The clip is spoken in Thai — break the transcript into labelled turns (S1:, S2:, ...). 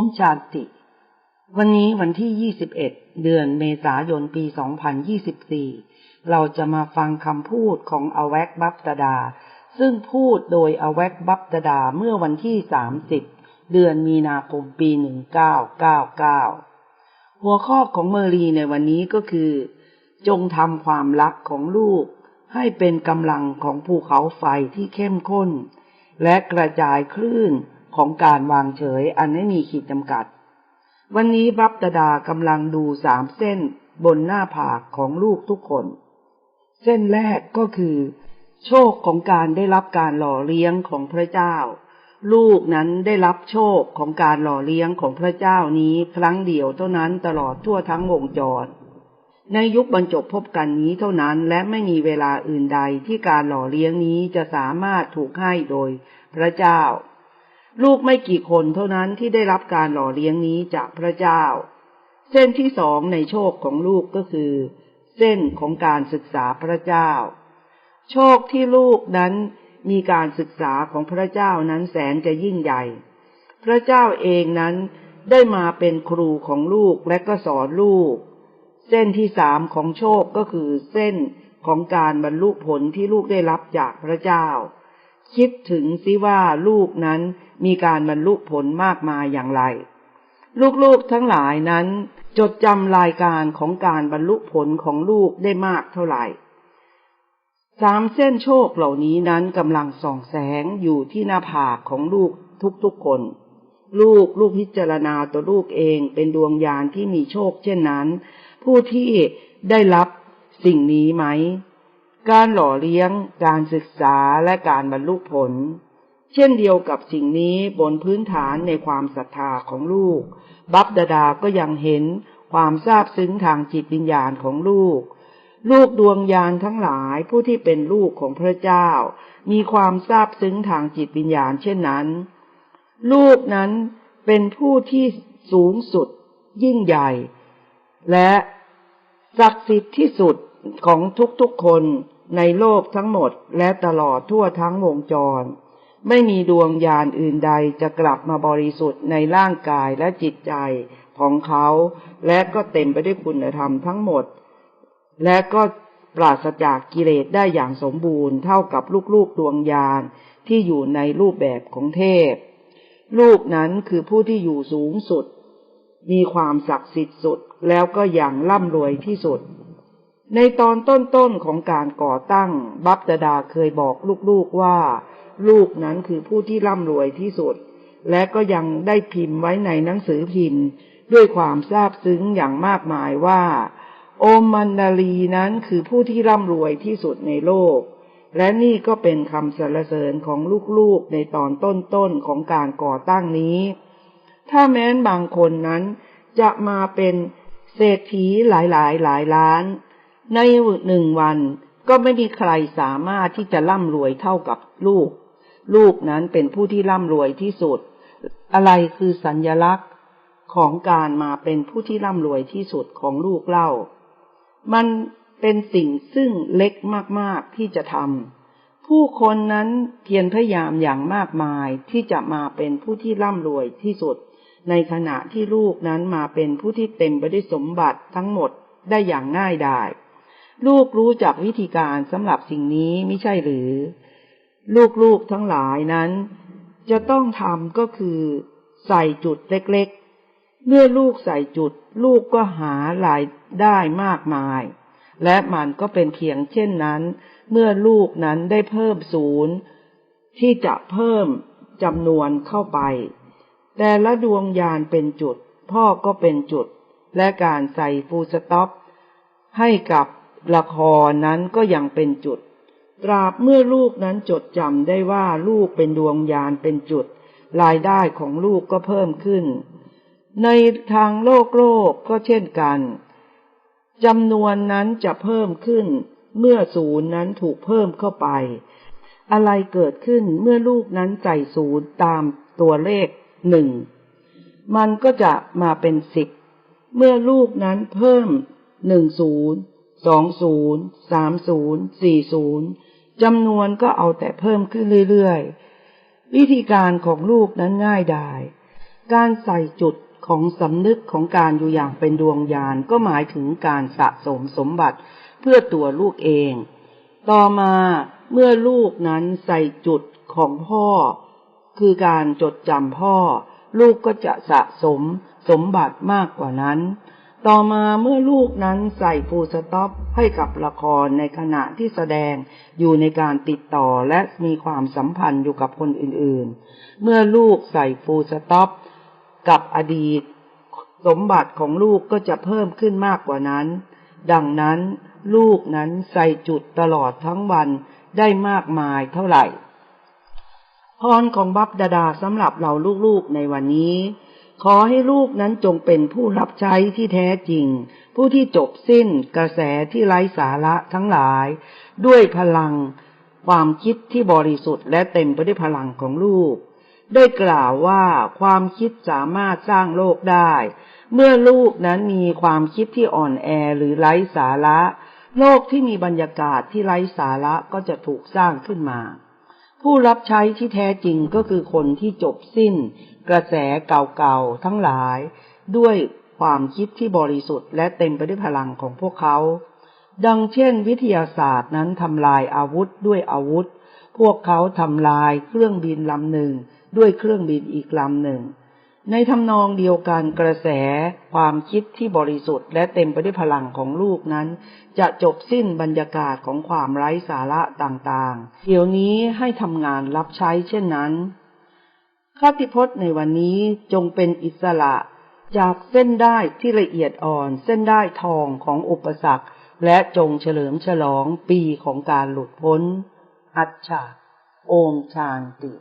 S1: มชาติ วันนี้วันที่ 21 เดือนเมษายนปี 2024 เราจะมาฟังคำพูดของอแวกบับตดา ซึ่งพูดโดยอแวกบับตดาเมื่อวันที่ 30 เดือนมีนาคมปี 1999 หัวข้อของเมอรีในวันนี้ก็คือ จงทำความรักของลูก ให้เป็นกำลังของภูเขาไฟที่เข้มข้น และกระจายคลื่น ของการวางเฉยอันไม่มีขีดจำกัด วันนี้บับตดากำลังดูสามเส้นบนหน้าผากของลูกทุกคน เส้นแรกก็คือ โชคของการได้รับการหล่อเลี้ยงของพระเจ้า ลูกนั้นได้รับโชคของการหล่อเลี้ยงของพระเจ้านี้ครั้งเดียวเท่านั้นตลอดทั่วทั้งวงจรในยุคบรรจบพบกันนี้เท่านั้นและไม่มีเวลาอื่นใดที่การหล่อเลี้ยงนี้จะสามารถถูกให้โดยพระเจ้า ลูกไม่กี่คนเท่านั้นที่ได้รับการหล่อเลี้ยงนี้จากพระเจ้า เส้นที่สองในโชคของลูกก็คือ เส้นของการศึกษาพระเจ้า โชคที่ลูกนั้นมีการศึกษาของพระเจ้านั้นแสนจะยิ่งใหญ่ พระเจ้าเองนั้นได้มาเป็นครูของลูกและก็สอนลูก เส้นที่สามของโชคก็คือเส้นของการบรรลุผลที่ลูกได้รับจากพระเจ้า คิดถึงซิว่าลูกนั้นมีการบรรลุผลมากมายอย่างไร ลูกๆทั้งหลายนั้น จดจำรายการของการบรรลุผลของลูกได้มากเท่าไหร่สามเส้นโชคเหล่านี้นั้นกำลังส่องแสงอยู่ที่หน้าผากของลูกทุกๆคน ลูกลูกพิจารณาตัวลูกเองเป็นดวงญาณที่มีโชคเช่นนั้น ผู้ที่ได้รับสิ่งนี้ไหม การหล่อเลี้ยง การศึกษาและการบรรลุผล เช่นเดียวกับสิ่งนี้บนพื้นฐานในความศรัทธาของลูก บับดาดาก็ยังเห็นความซาบซึ้งทางจิตวิญญาณของลูก ลูกดวงญาณทั้งหลายผู้ที่เป็นลูกของพระเจ้า มีความซาบซึ้งทางจิตวิญญาณเช่นนั้น ลูกนั้นเป็นผู้ที่สูงสุด ยิ่งใหญ่ และศักดิ์สิทธิ์ที่สุด ของทุกๆคนในโลกทั้งหมดและตลอดทั่วทั้งวงจร ไม่มีดวงญาณอื่นใดจะกลับมาบริสุทธิ์ในร่างกายและจิตใจของเขา และก็เต็มไปด้วยคุณธรรมทั้งหมด และก็ปราศจากกิเลสได้อย่างสมบูรณ์เท่ากับลูกๆดวงญาณที่อยู่ในรูปแบบของเทพ ลูกนั้นคือผู้ที่อยู่สูงสุด มีความศักดิ์สิทธิ์สุดแล้วก็อย่างร่ำรวยที่สุด ในตอนต้นๆของการก่อตั้ง บัพดาเคยบอกลูกๆว่า ลูกนั้นคือผู้ที่ร่ำรวยที่สุด และก็ยังได้พิมพ์ไว้ในหนังสือพิมพ์ ด้วยความซาบซึ้งอย่างมากมายว่า โอมมันดาลีนั้นคือผู้ที่ร่ำรวยที่สุดในโลก และนี่ก็เป็นคำสรรเสริญของลูกๆในตอนต้นๆของการก่อตั้งนี้ ถ้าแม้นบางคนนั้นจะมาเป็นเศรษฐีหลายๆหลายล้าน ในหนึ่งวันก็ไม่มีใครสามารถที่จะร่ำรวยเท่ากับลูก ลูกนั้นเป็นผู้ที่ร่ำรวยที่สุด อะไรคือสัญญลักษณ์ของการมาเป็นผู้ที่ร่ำรวยที่สุดของลูกเล่า มันเป็นสิ่งซึ่งเล็กมากๆที่จะทำผู้คนนั้นเพียรพยายามอย่างมากมายที่จะมาเป็นผู้ที่ร่ำรวยที่สุด ในขณะที่ลูกนั้นมาเป็นผู้ที่เต็มไปด้วยสมบัติทั้งหมดได้อย่างง่ายดาย ลูกรู้จักวิธีการสำหรับสิ่งนี้ไม่ใช่หรือ ลูกๆทั้งหลายนั้น จะต้องทำก็คือ ใส่จุดเล็กๆ เมื่อลูกใส่จุด ลูกก็หารายได้มากมาย และมันก็เป็นเพียงเช่นนั้น เมื่อลูกนั้นได้เพิ่มศูนย์ ที่จะเพิ่มจำนวนเข้าไป แต่ละดวงยานเป็นจุด พ่อก็เป็นจุด และการใส่ฟูสต็อปให้กับ ละครนั้นก็ยังเป็นจุด ตราบเมื่อลูกนั้นจดจำได้ว่าลูกเป็นดวงยานเป็นจุด รายได้ของลูกก็เพิ่มขึ้น ในทางโลกโลกก็เช่นกันจำนวนนั้นจะเพิ่มขึ้น เมื่อศูนย์นั้นถูกเพิ่มเข้าไป อะไรเกิดขึ้นเมื่อลูกนั้นใส่ศูนย์ตามตัวเลขหนึ่งมันก็จะมาเป็นสิบเมื่อลูกนั้นเพิ่มหนึ่งศูนย์ สองศูนย์สามศูนย์สี่ศูนย์จำนวนก็เอาแต่เพิ่มขึ้นเรื่อยๆ วิธีการของลูกนั้นง่ายดาย การใส่จุดของสำนึกของการอยู่อย่างเป็นดวงญาณก็หมายถึงการสะสมสมบัติเพื่อตัวลูกเอง ต่อมาเมื่อลูกนั้นใส่จุดของพ่อ คือการจดจำพ่อ ลูกก็จะสะสมสมบัติมากกว่านั้น ต่อมาเมื่อลูกนั้นใส่ฟูสต็อปให้กับละครในขณะที่แสดงอยู่ในการติดต่อและมีความสัมพันธ์อยู่กับคนอื่นๆ เมื่อลูกใส่ฟูสต็อปกับอดีต สมบัติของลูกก็จะเพิ่มขึ้นมากกว่านั้น ดังนั้นลูกนั้นใส่จุดตลอดทั้งวันได้มากมายเท่าไหร่พรของบัพดาดาสำหรับเราลูกๆในวันนี้ ขอให้ลูกนั้นจงเป็นผู้รับใช้ที่แท้จริง ผู้ที่จบสิ้นกระแสที่ไร้สาระทั้งหลาย ด้วยพลัง ความคิดที่บริสุทธิ์และเต็มไปด้วยพลังของลูก ได้กล่าวว่าความคิดสามารถสร้างโลกได้ เมื่อลูกนั้นมีความคิดที่อ่อนแอหรือไร้สาระ โลกที่มีบรรยากาศที่ไร้สาระก็จะถูกสร้างขึ้นมา ผู้รับใช้ที่แท้จริงก็คือคนที่จบสิ้น กระแสเก่าๆทั้งหลาย ด้วยความคิดที่บริสุทธิ์และเต็มไปด้วยพลังของพวกเขา ดังเช่น วิทยาศาสตร์นั้นทำลายอาวุธด้วยอาวุธ พวกเขาทำลายเครื่องบินลำหนึ่ง ด้วยเครื่องบินอีกลำหนึ่ง ในทำนองเดียวกันกระแสความคิดที่บริสุทธิ์ และเต็มไปด้วยพลังของลูกนั้น จะจบสิ้นบรรยากาศของความไร้สาระต่างๆ เดี๋ยวนี้ให้ทำงานรับใช้เช่นนั้นคติพจน์ในวันนี้จงเป็นอิสระ จากเส้นได้ที่ละเอียดอ่อน เส้นได้ทองของอุปสรรค และจงเฉลิมฉลองปีของการหลุดพ้น อัจฉาโอมชานติ